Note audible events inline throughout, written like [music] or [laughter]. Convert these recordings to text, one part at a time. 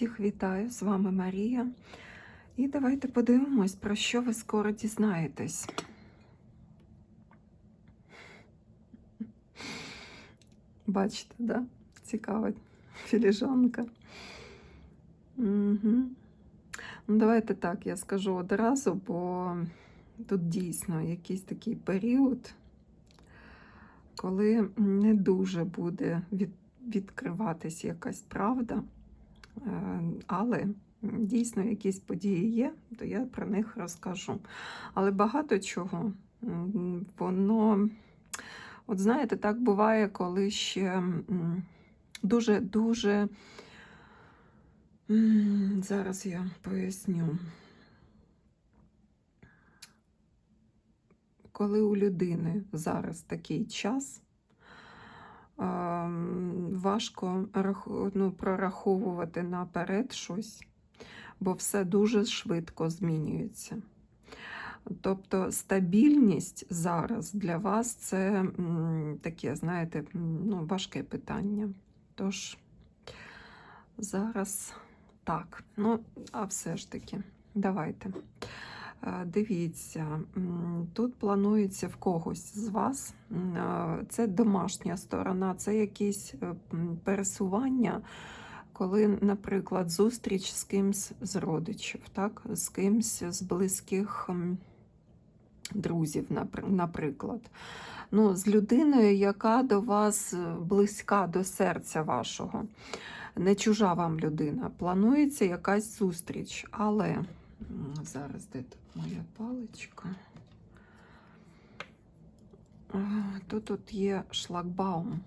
Всіх вітаю, з вами Марія. І давайте подивимось, про що ви скоро дізнаєтесь. Бачите, да? Цікава філіжанка. Угу. Ну, давайте так, я скажу одразу, бо тут дійсно якийсь такий період, коли не дуже буде від, відкриватись якась правда. Е, Але дійсно якісь події є, то я про них розкажу. Але багато чого, воно, от знаєте, так буває, коли ще дуже-дуже. Зараз я поясню. Коли у людини зараз такий час, важко ну, прораховувати наперед щось, бо все дуже швидко змінюється. Тобто стабільність зараз для вас це таке, знаєте, ну, важке питання. Тож зараз так, ну, а все ж таки, давайте. Дивіться, тут планується в когось з вас. Це домашня сторона, це якісь е, пересування, коли, наприклад, зустріч з кимсь з родичів, так? з кимсь з близьких друзів, наприклад. Ну, З людиною, яка до вас е, близька до серця вашого. Не чужа вам людина. Планується якась зустріч, але. Зараз де тут моя паличка? Тут тут є шлагбаум.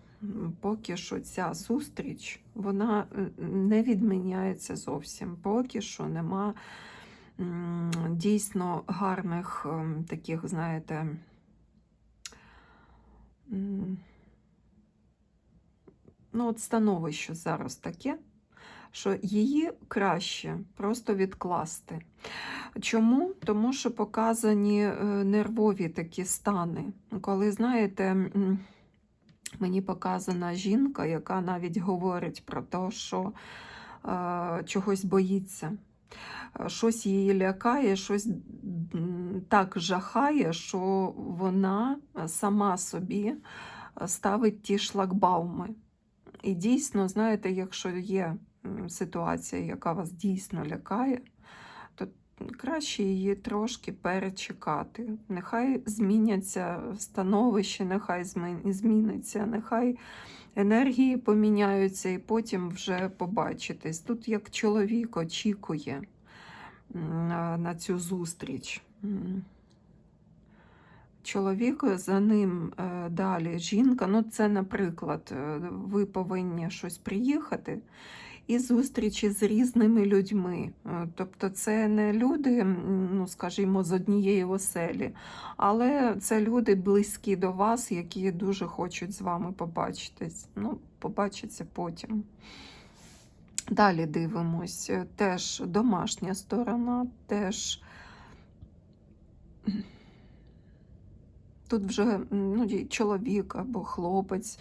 Поки що ця зустріч, вона е, не відміняється зовсім. Поки що нема дійсно гарних ем, таких, знаєте, ну, от становище зараз таке що її краще просто відкласти. Чому? Тому що показані е, нервові такі стани. Коли, знаєте, мені показана жінка, яка навіть говорить про те, що е, чогось боїться. Е, щось її лякає, щось так жахає, що вона сама собі ставить ті шлагбауми. І дійсно, знаєте, якщо є ситуація, яка вас дійсно лякає, то краще її трошки перечекати. Нехай зміняться становище, нехай зміниться, нехай енергії поміняються, і потім вже побачитесь. Тут як чоловік очікує на цю зустріч. Чоловік за ним е, далі жінка. Ну, це, наприклад, е, ви повинні щось приїхати, і зустрічі з різними людьми. Е, тобто це не люди, ну скажімо, з однієї оселі, але це люди близькі до вас, які дуже хочуть з вами побачитись. Ну, побачиться потім. Далі дивимось, теж домашня сторона, теж. Тут вже ну, чоловік або хлопець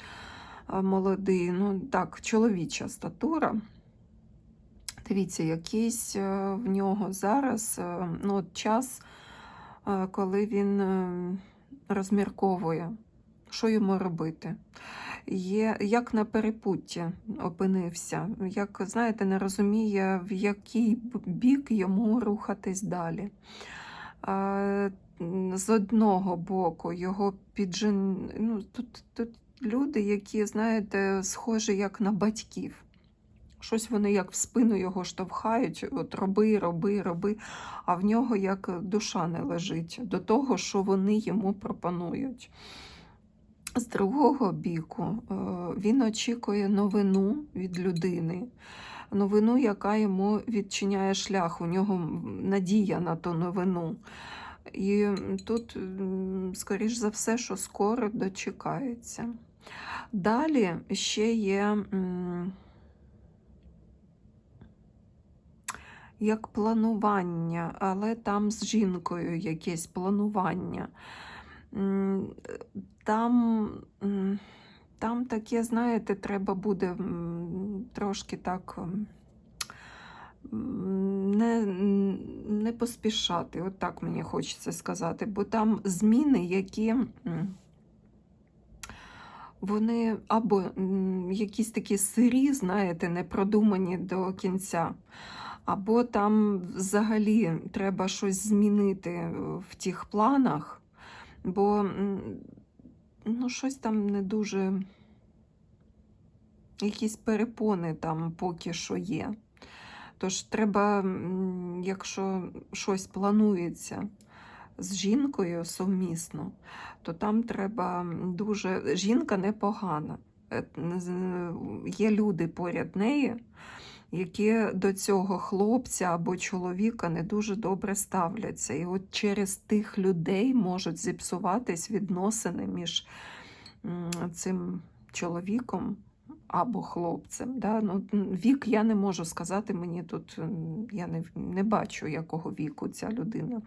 молодий, ну так, чоловіча статура. Дивіться, якийсь е, в нього зараз е, ну, час, е, коли він розмірковує, що йому робити. Є, Як на перепутті опинився, як, знаєте, не розуміє, в який бік йому рухатись далі. З одного боку, його піджен... ну, тут, тут люди, які, знаєте, схожі як на батьків. Щось вони як в спину його штовхають, от роби, роби, роби, а в нього як душа не лежить до того, що вони йому пропонують. З другого біку, е, він очікує новину від людини, новину, яка йому відчиняє шлях, у нього надія на ту новину. І тут, скоріш за все, що скоро дочекається. Далі ще є. як планування, але там з жінкою якесь планування. Там там таке, знаєте, треба буде трошки так не, не поспішати, от так мені хочеться сказати, бо там зміни, які вони або якісь такі сирі, знаєте, не продумані до кінця, або там взагалі треба щось змінити в тих планах, бо ну, щось там не дуже. Якісь перепони там поки що є. Тож треба, якщо щось планується з жінкою совмісно, то там треба дуже. Жінка непогана. Е, Є люди поряд неї, які до цього хлопця або чоловіка не дуже добре ставляться. І от через тих людей можуть зіпсуватись відносини між цим чоловіком або хлопцем. Да? Ну, вік я не можу сказати, мені тут я не, не бачу, якого віку ця людина.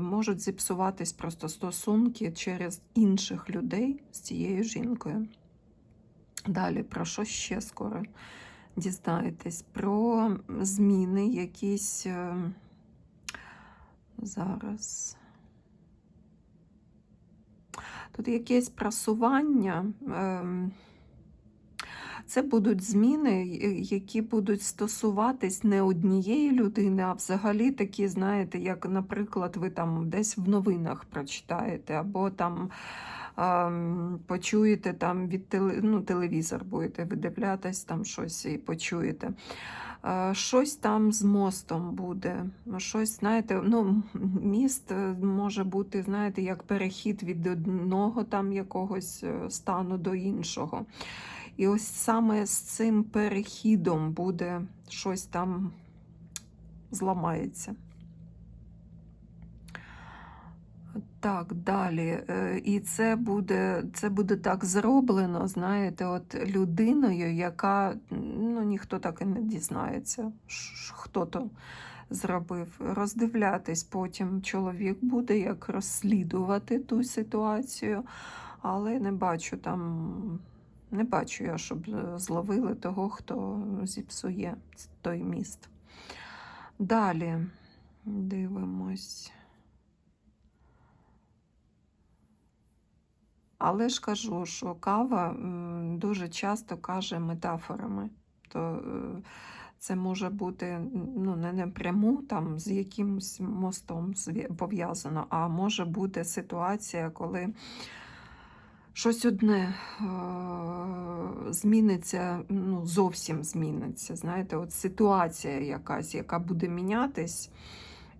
Можуть зіпсуватись просто стосунки через інших людей з цією жінкою. Далі, про що ще скоро дізнаєтесь? Про зміни якісь е, зараз. Тут якесь просування. ем, Це будуть зміни, е, які будуть стосуватись не однієї людини, а взагалі такі, знаєте, як, наприклад, ви там десь в новинах прочитаєте, або там ем, почуєте там від теле, ну, телевізор будете видивлятись, там щось і почуєте. Е, Щось там з мостом буде. Щось, знаєте, ну, міст е, може бути, знаєте, як перехід від одного там якогось стану до іншого. І ось саме з цим перехідом буде щось там зламається. Так, далі. Е, І це буде, це буде так зроблено, знаєте, от людиною, яка ну, ніхто так і не дізнається, хто то зробив. Роздивлятись потім чоловік буде, як розслідувати ту ситуацію, але не бачу там, не бачу я, щоб е, зловили того, хто зіпсує той міст. Далі дивимось. Але ж кажу, що кава дуже часто каже метафорами. То е, це може бути ну, не напряму там з якимось мостом пов'язано, а може бути ситуація, коли щось одне е, зміниться, ну, зовсім зміниться. Знаєте, от ситуація якась, яка буде мінятись,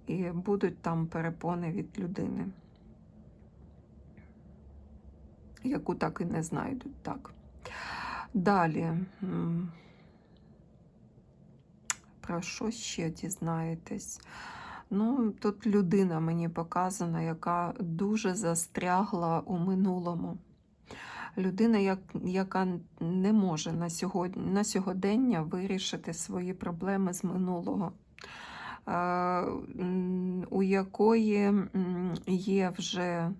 і будуть там перепони від людини яку так і не знайдуть. Так. Далі. Про що ще дізнаєтесь? Ну, тут людина мені показана, яка дуже застрягла у минулому. Людина, як, яка не може на, сьогодні, на сьогодення вирішити свої проблеми з минулого, е, у якої є вже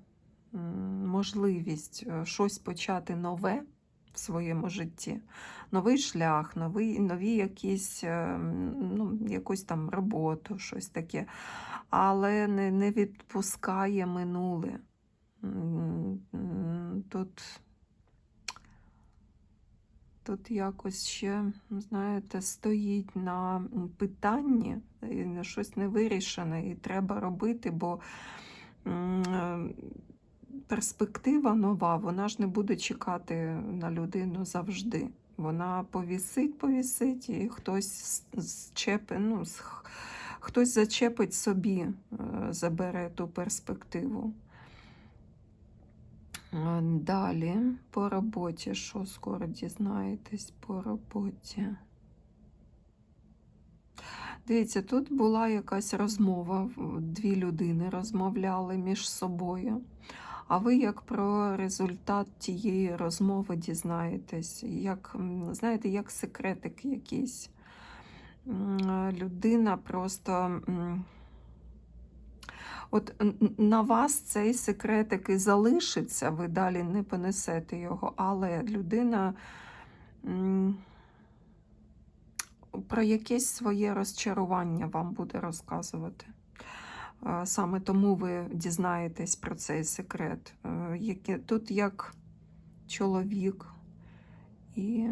можливість е, щось почати нове в своєму житті, новий шлях, новий, нові якісь, е, ну, якусь там роботу, щось таке, але не, не відпускає минуле. Тут, тут якось ще, знаєте, стоїть на питанні, і щось не вирішене, і треба робити, бо е, перспектива нова, вона ж не буде чекати на людину завжди. Вона повісить, повісить, і хтось зчепи, ну, хтось зачепить собі, е, забере ту перспективу. Далі по роботі, що скоро дізнаєтесь по роботі. Дивіться, тут була якась розмова, дві людини розмовляли між собою. А ви як про результат тієї розмови дізнаєтесь? Як, знаєте, як секретик якийсь. Людина просто. От на вас цей секретик і залишиться, ви далі не понесете його, але людина про якесь своє розчарування вам буде розказувати. Саме тому ви дізнаєтесь про цей секрет. Е, тут як чоловік і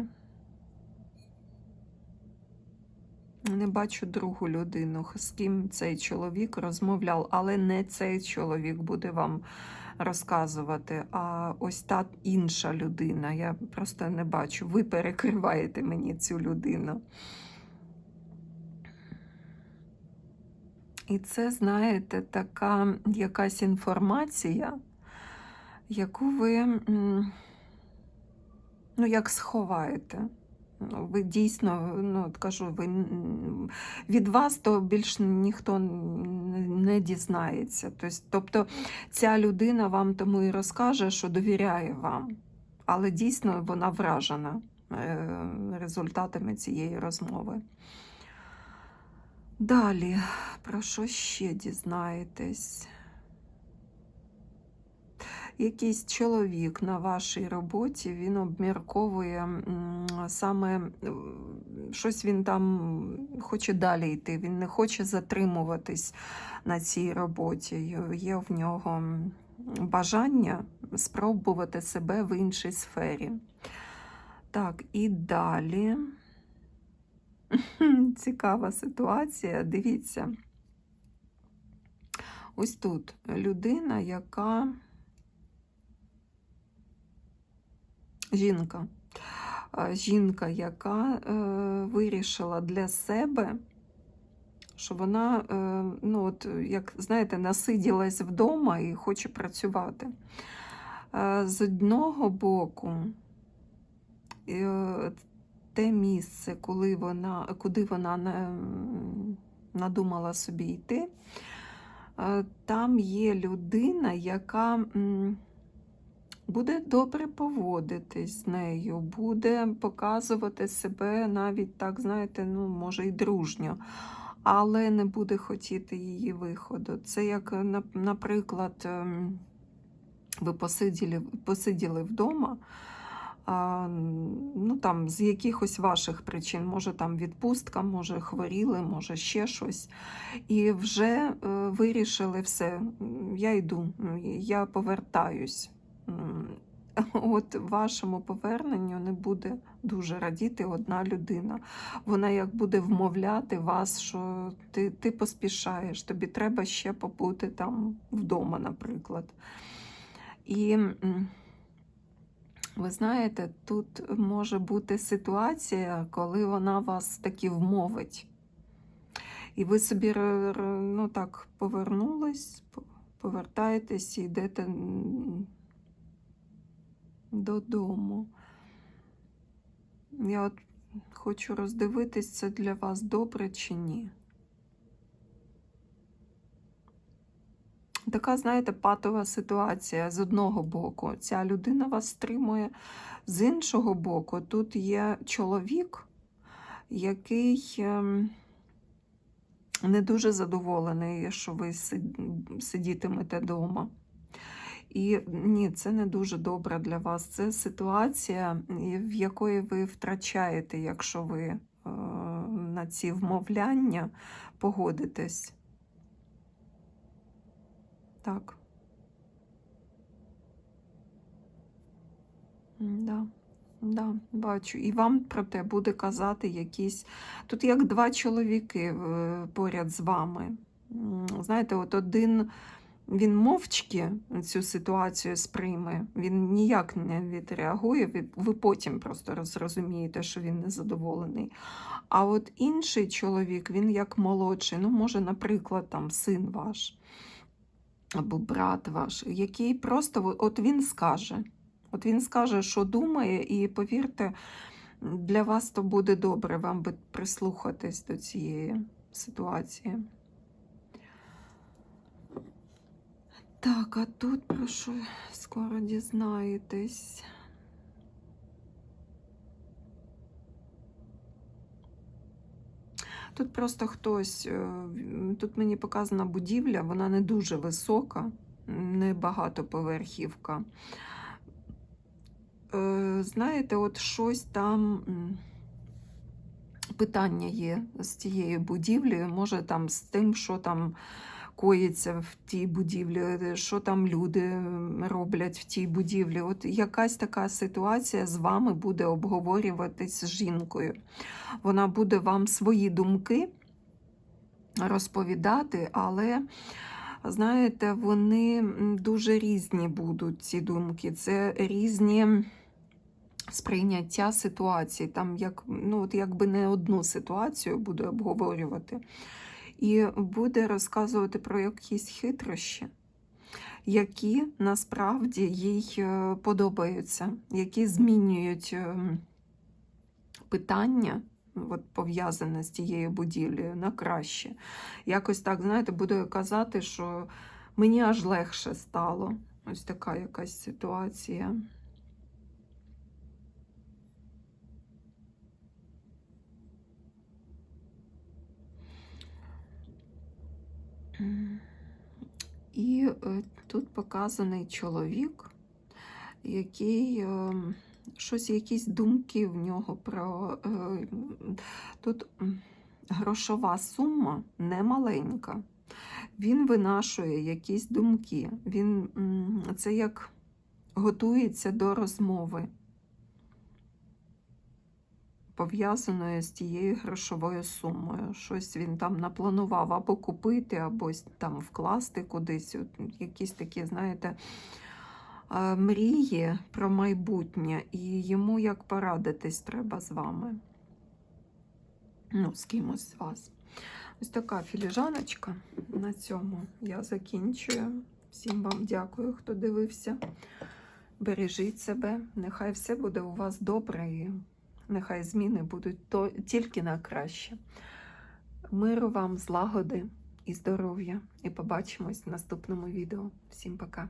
не бачу другу людину, з ким цей чоловік розмовляв, але не цей чоловік буде вам розказувати, а ось та інша людина. Я просто не бачу. Ви перекриваєте мені цю людину. І це, знаєте, така якась інформація, яку ви, ну, як сховаєте. Ви дійсно, ну, от кажу, ви від вас то більш ніхто не дізнається. Тобто, тобто ця людина вам тому і розкаже, що довіряє вам. Але дійсно вона вражена е, результатами цієї розмови. Далі, про що ще дізнаєтесь? Якийсь чоловік на вашій роботі він обмірковує саме е, щось він там хоче далі йти, він не хоче затримуватись на цій роботі. Є в нього бажання спробувати себе в іншій сфері. Так, і далі. [laughs] Цікава ситуація. Дивіться. Ось тут людина, яка жінка. Жінка, яка е, вирішила для себе, що вона, е, ну, от, як знаєте, насиділась вдома і хоче працювати. Е, з одного боку, е, те місце, коли вона, куди вона на- надумала собі йти, е, там є людина, яка м, буде добре поводитись з нею, буде показувати себе навіть так, знаєте, ну, може, і дружньо, але не буде хотіти її виходу. Це як, наприклад, ем, ви посиділи, посиділи вдома. Ну, там, з якихось ваших причин, може там відпустка, може хворіли, може ще щось. І вже е, вирішили все, я йду, я повертаюсь. [laughs] От вашому поверненню не буде дуже радіти одна людина. Вона як буде вмовляти вас, що ти, ти поспішаєш, тобі треба ще побути там вдома, наприклад. І ви знаєте, тут може бути ситуація, коли вона вас таки вмовить. І ви собі ну, так, повернулись, по- повертаєтесь і йдете додому. Я от хочу роздивитись, це для вас добре чи ні. Така, знаєте, патова ситуація з одного боку. Ця людина вас стримує. З іншого боку, тут є чоловік, який ем, не дуже задоволений, що ви сидітимете вдома. І ні, це не дуже добре для вас. Це ситуація, в якої ви втрачаєте, якщо ви е, на ці вмовляння погодитесь. Так. Да, да, бачу. І вам про те буде казати якісь. Тут як два чоловіки е, поряд з вами. Знаєте, от один він мовчки цю ситуацію сприйме, він ніяк не відреагує, ви, потім просто зрозумієте, що він незадоволений. А от інший чоловік, він як молодший, ну, може, наприклад, там син ваш або брат ваш, який просто от він скаже. От він скаже, що думає, і повірте, для вас то буде добре, вам би прислухатись до цієї ситуації. Так, а тут про що скоро дізнаєтесь? Тут просто хтось, е, тут мені показана будівля, вона не дуже висока, не багатоповерхівка. Е, Знаєте, от щось там питання є з тією будівлею, може там з тим, що там коїться в тій будівлі, що там люди роблять в тій будівлі. От якась така ситуація з вами буде обговорюватись з жінкою. Вона буде вам свої думки розповідати, але. Знаєте, вони дуже різні будуть ці думки. Це різні сприйняття ситуації. Там як, ну, от якби не одну ситуацію буде обговорювати. І буде розказувати про якісь хитрощі, які насправді їй е, подобаються, які змінюють ем, питання. От пов'язане з тією будівлею на краще. Якось так, знаєте, буде казати, що мені аж легше стало. Ось така якась ситуація. І е, тут показаний чоловік, який е, щось, якісь думки в нього про. е, Тут грошова сума не маленька. Він винашує якісь думки. Він, це як готується до розмови, пов'язаної з тією грошовою сумою. Щось він там напланував або купити, або там вкласти кудись. Якісь такі, знаєте, мрії про майбутнє, і йому як порадитись треба з вами. Ну, з кимось з вас. Ось така філіжаночка. На цьому я закінчую. Всім вам дякую, хто дивився. Бережіть себе, нехай все буде у вас добре і нехай зміни будуть то, тільки на краще. Миру вам, злагоди і здоров'я. І побачимось в наступному відео. Всім пока!